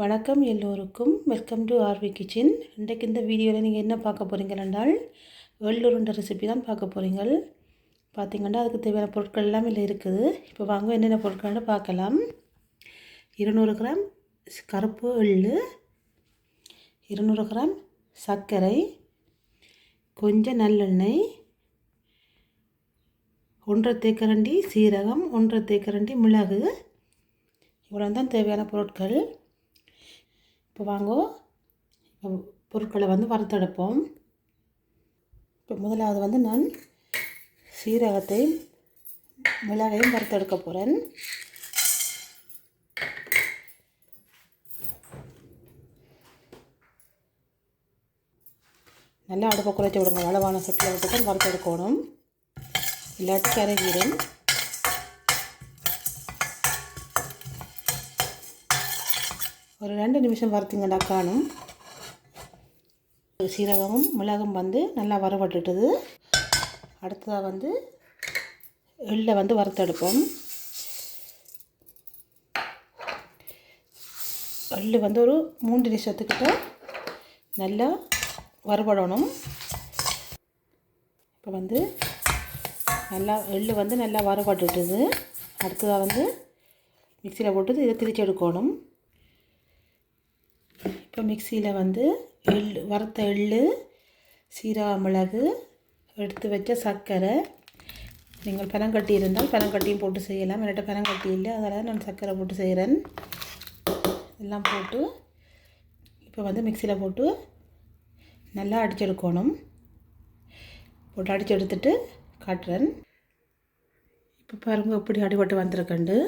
வணக்கம் எல்லோருக்கும். Welcome to RV kitchen இன்றைக்கு இந்த வீடியோவில் நீங்கள் என்ன பார்க்க போகிறீங்கள் என்றால் வெள்ளுருண்டை ரெசிபி தான் பார்க்க போகிறீங்கள் பார்த்தீங்கன்னா அதுக்கு தேவையான பொருட்கள் எல்லாம் இல்லை இருக்குது. இப்போ வாங்க என்னென்ன பொருட்கள்னு பார்க்கலாம். இருநூறு கிராம் கருப்பு எள்ளு இருநூறு கிராம் சர்க்கரை கொஞ்சம் நல்லெண்ணெய் ஒன்றரை தேக்கரண்டி சீரகம் ஒன்றரை தேக்கரண்டி மிளகு. இவ்வளோ தான் தேவையான பொருட்கள். இப்போ வாங்கோ. பொருட்களை வந்து வறுத்தெடுப்போம். இப்போ முதலாவது வந்து நான் சீரகத்தையும் மிளகையும் வறுத்தெடுக்க போகிறேன் நல்லா அடுப்பை குறைச்சி விடுங்க. அளவான சட்டில் விட்டுட்டு வறுத்தெடுக்கணும். இல்லாட்டி கரைகிறேன் ஒரு ரெண்டு நிமிஷம் வறுத்திங்கடா காணும். சீரகமும் மிளகும் வந்து நல்லா வறுபட்டுட்டுது. அடுத்ததாக வந்து எள்ளை வந்து வறுத்தெடுப்போம். எள் வந்து ஒரு மூன்று நிமிஷத்துக்கிட்ட நல்லா வறுபடணும். இப்போ வந்து நல்லா எள்ளு வந்து நல்லா வறுபட்டுட்டுது. அடுத்ததாக வந்து மிக்சியில் போட்டு இதை திரிச்சு எடுக்கணும். இப்போ மிக்சியில் வந்து எள் வறுத்த எள் சீரக மிளகு எடுத்து வச்ச சர்க்கரை. நீங்கள் பனங்கட்டி இருந்தால் பனங்கட்டியும் போட்டு செய்யலாம். என்கிட்ட பனங்கட்டி இல்லை. அதனால் நான் சர்க்கரை போட்டு செய்கிறேன் எல்லாம் போட்டு இப்போ வந்து மிக்சியில் போட்டு நல்லா அடிச்செடுக்கணும். போட்டு அடித்து எடுத்துட்டு காட்டுறேன். இப்போ பாருங்கள் எப்படி அடிபட்டு வந்திருக்கண்டு.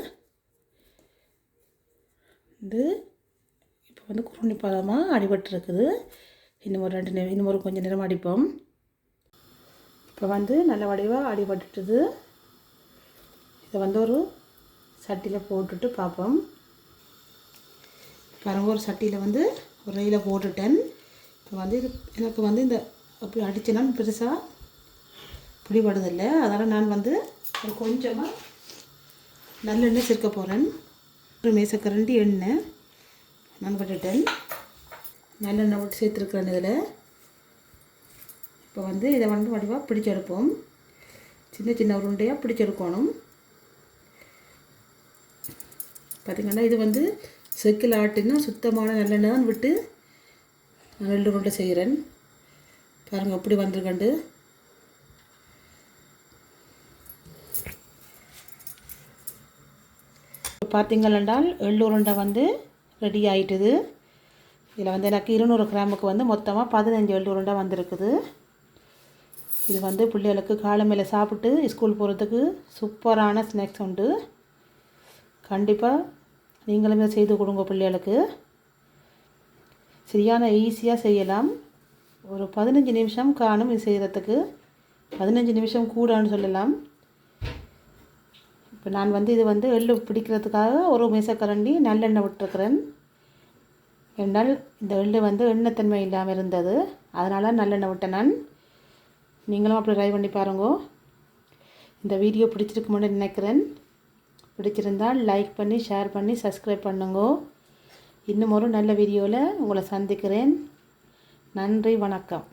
இது வந்து குருணி பழமாக அடிபட்டுருக்குது. இன்னும் ஒரு ரெண்டு நேரம் இன்னும் ஒரு கொஞ்சம் நேரம் அடிப்போம். இப்போ வந்து நல்ல வடிவாக அடிபட்டுட்டுது. இதை வந்து ஒரு சட்டியில் போட்டுட்டு பார்ப்போம் பாருங்க ஒரு சட்டியில் வந்து ஒரு ரயில போட்டுட்டேன். இப்போ வந்து இது எனக்கு வந்து இந்த அப்படி அடித்தேன்னா பெருசாக பிடிபடுதில்லை. அதனால் நான் வந்து ஒரு கொஞ்சமாக நல்லெண்ணெய் சேர்க்க போகிறேன் ஒரு மேசக்கரண்டி எண்ணெய். நான் நல்லெண்ணெய் விட்டு சேர்த்துருக்குறேன் இதில். இப்போ வந்து இதை வந்து வடிவாக பிடிச்செடுப்போம். சின்ன சின்ன உருண்டையாக பிடிச்செடுக்கணும். பார்த்திங்கன்னா இது வந்து செக்கில் ஆட்டினா சுத்தமான நல்லெண்ணெய் தான் விட்டு நான் ரெண்டு உருண்டை செய்கிறேன். பாருங்கள் எப்படி வந்திருக்கண்டு. எள்ளு உருண்டை வந்து ரெடி ஆகிட்டுது இதில் வந்து எனக்கு இருநூறு கிராமுக்கு வந்து மொத்தமாக பதினஞ்சு எள்ளுருண்டை வந்திருக்குது. இது வந்து பிள்ளைகளுக்கு காலமையில் சாப்பிட்டு ஸ்கூல் போகிறதுக்கு சூப்பரான ஸ்நாக்ஸ் உண்டு. கண்டிப்பாக நீங்களுமே செய்து கொடுங்க பிள்ளைகளுக்கு. சரியான ஈஸியாக செய்யலாம். ஒரு பதினஞ்சு நிமிஷம் காணும் இது செய்கிறதுக்கு பதினஞ்சு நிமிஷம் கூடான்னு சொல்லலாம். இப்போ நான் வந்து இது வந்து எள்ளு பிடிக்கிறதுக்காக ஒரு மீசக்கரண்டி நல்லெண்ணெய் விட்டுருக்குறேன். என்றால் இந்த எள்ளு வந்து எண்ணெய்த்தன்மை இல்லாமல் இருந்தது. அதனால் நல்லெண்ணெய் விட்டேன் நான். நீங்களும் அப்படி ட்ரை பண்ணி பாருங்கோ. இந்த வீடியோ பிடிச்சிருக்குமென்னு நினைக்கிறேன். பிடிச்சிருந்தால் லைக் பண்ணி ஷேர் பண்ணி சப்ஸ்கிரைப் பண்ணுங்கோ. இன்னும் ஒரு நல்ல வீடியோவில் உங்களை சந்திக்கிறேன். நன்றி வணக்கம்.